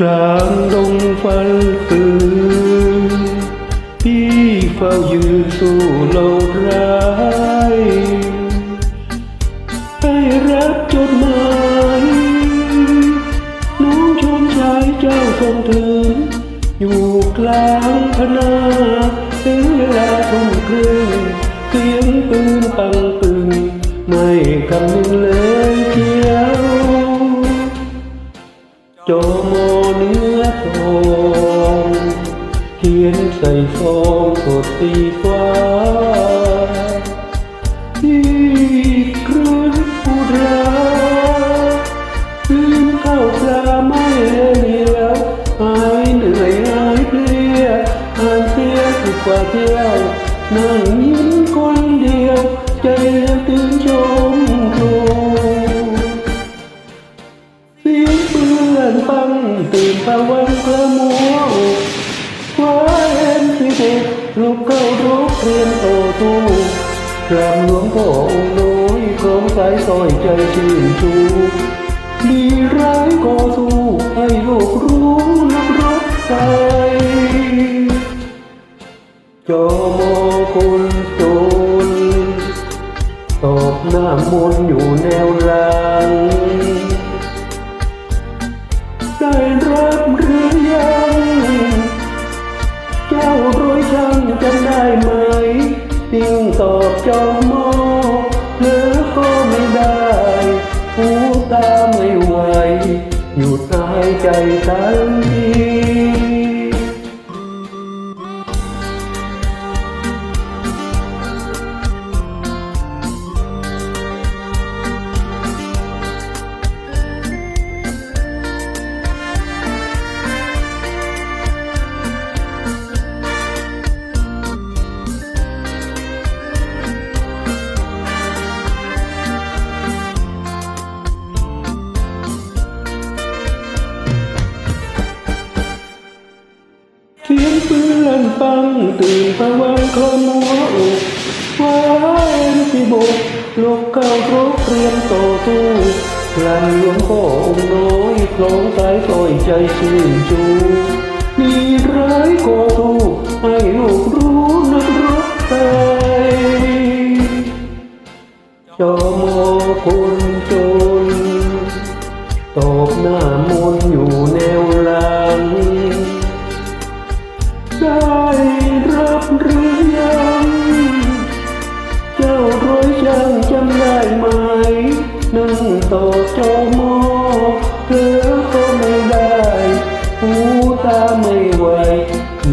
กลางดงฟันปืนพี่เฝ้ายืนสู้โลกร้ายให้รับจดหมายน้องชมชายเจ้าทรงถึงอยู่กลางพนาถึงเวลาทุ่มครึ่งเสียงปืนปังปึงไม่คำนึงเลย จอมเนื้อทองเขียนใส่ซองสดสีฟ้าที่ครื้นพูดราลืมเข้าปลาไม่เหลียวหายเหนื่อยหายเพลียอ่านเสียสุดกว่าเที่ยวนั่งยิ้มคนเดียวใจ นฟังตื่นตะวันกระมัวฟ้าเห็นสิเด็กลูกเข้ารบเรียนต่อสู้กรามหลวงพ่อองค์น้อยของสายซอยใจชื่นชูดีร้ายก็สู้ให้โลกรู้นักรบไทยจอมอคนจนตอบหน้ามนอยู่ จอมอเหลือก็ไม่ได้หูตาไม่ไหวอยู่ตายใจตันที สียงปืนลั่นปังตื่นตะวันคลอมัวอกฟ้าเอ็นสิบกลกเข้ารบเรียมต่อสู้กลางหลวงพ่อองค์น้อยคล้องสายซอยใจชื่นชูดีร้ายก็สู้ให้ลูกรู้นักรบไทยจอมอคนจนตอบหน้า ตาไม่ไหวห